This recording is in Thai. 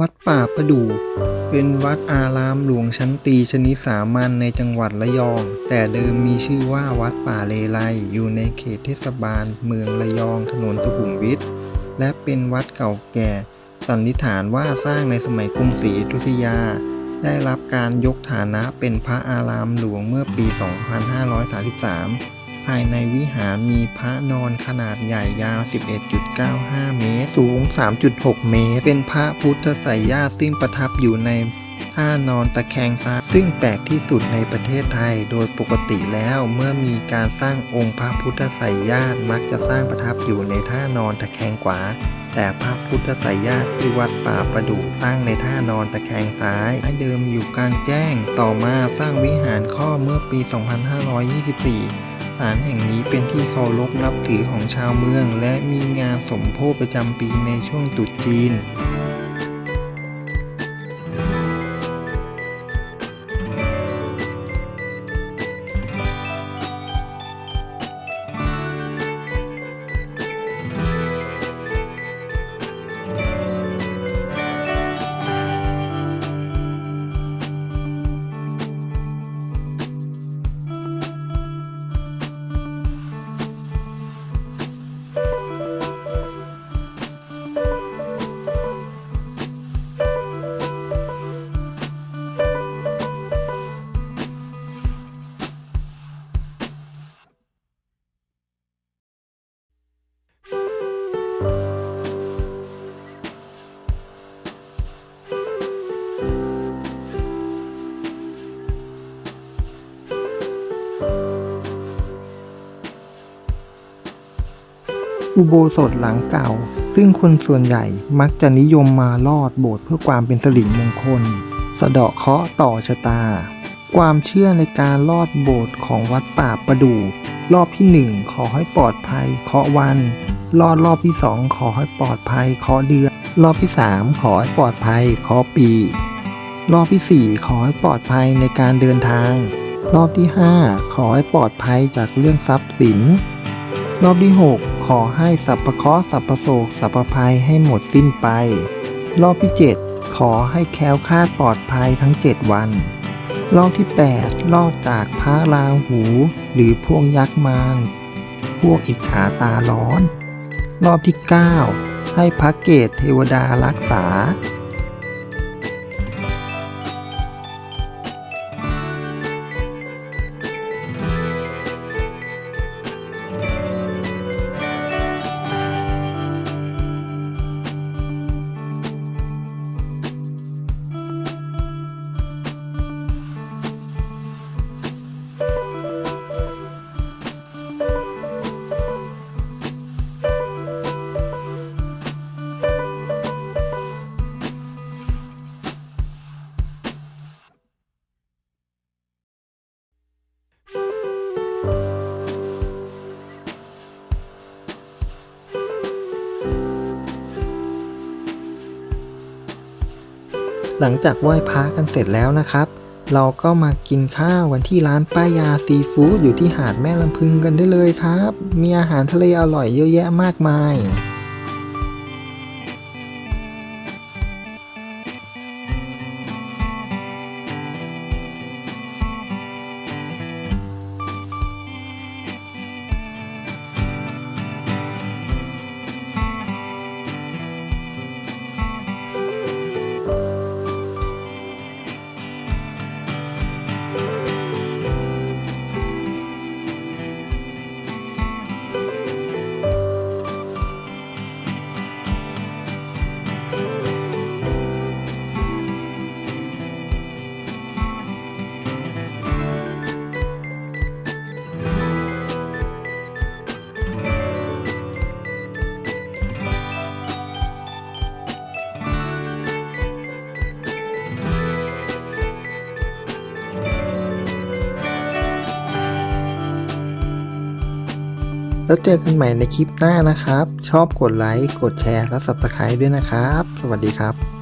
วัดป่าประดู่เป็นวัดอารามหลวงชั้นตีชนิดสามัญในจังหวัดระยอง แต่เดิมมีชื่อว่าวัดป่าเลไลอยู่ในเขตเทศบาล เมืองระยองถนนสุขุมวิทและเป็นวัดเก่าแก่ สันนิษฐานว่าสร้างในสมัยกรุงศรีอยุธยา ได้รับการยกฐานะเป็นพระอารามหลวงเมื่อปี 2533 ภายในวิหารมีพระนอนขนาดใหญ่ยาว 11.95 เมตร สูง 3.6 เมตร เป็นพระพุทธไสยญาติซึ่งประทับอยู่ในท่านอนตะแคงซ้ายซึ่งแปลกที่สุดในประเทศไทย โดยปกติแล้วเมื่อมีการสร้างองค์พระพุทธไสยญาติมักจะสร้างประทับอยู่ในท่านอนตะแคงขวา แต่พระพุทธไสยญาติที่วัดป่าประดู่สร้างในท่านอนตะแคงซ้ายให้เดิมอยู่กลางแจ้ง ต่อมาสร้างวิหารข้อเมื่อปี 2524 ศาลแห่งนี้เป็นที่เคารพนับถือของชาวเมือง และมีงานสมโภชประจำปีในช่วงตรุษจีน อุโบสถหลังเก่า ซึ่งคนส่วนใหญ่มักจะนิยมมาลอดโบสถ์เพื่อความเป็นสิริมงคล สะเดาะเคราะห์ต่อชะตา ความเชื่อในการลอดโบสถ์ของวัดป่าประดู่รอบที่หนึ่งขอให้ปลอดภัยเคาะวันลอดรอบที่สองขอให้ปลอดภัยเคาะเดือน รอบที่สามขอให้ปลอดภัยเคาะปี รอบที่สี่ขอให้ปลอดภัยในการเดินทาง รอบที่ห้าขอให้ปลอดภัยจากเรื่องทรัพย์สิน รอบที่ 6 ขอให้สรรพเคราะห์สรรพโศกสรรพภัยให้หมดสิ้นไป รอบที่ 7 ขอให้แคล้วคลาดปลอดภัยทั้ง 7 วัน รอบที่ 8 รอดจากพระราหู หรือพวกยักษ์มารพวกอิจฉาตาร้อน รอบที่ 9 ให้พระเกตเทวดารักษา หลังจากไหว้พระกันเสร็จแล้วนะครับ เราก็มากินข้าวกันที่ร้านป้ายาซีฟู้ดอยู่ที่หาดแม่ลำพึงกันได้เลยครับ มีอาหารทะเลอร่อยเยอะแยะมากมาย แล้วเจอกันใหม่ในคลิปหน้านะครับ ชอบกดไลค์ กดแชร์ และ Subscribe ด้วยนะครับ สวัสดีครับ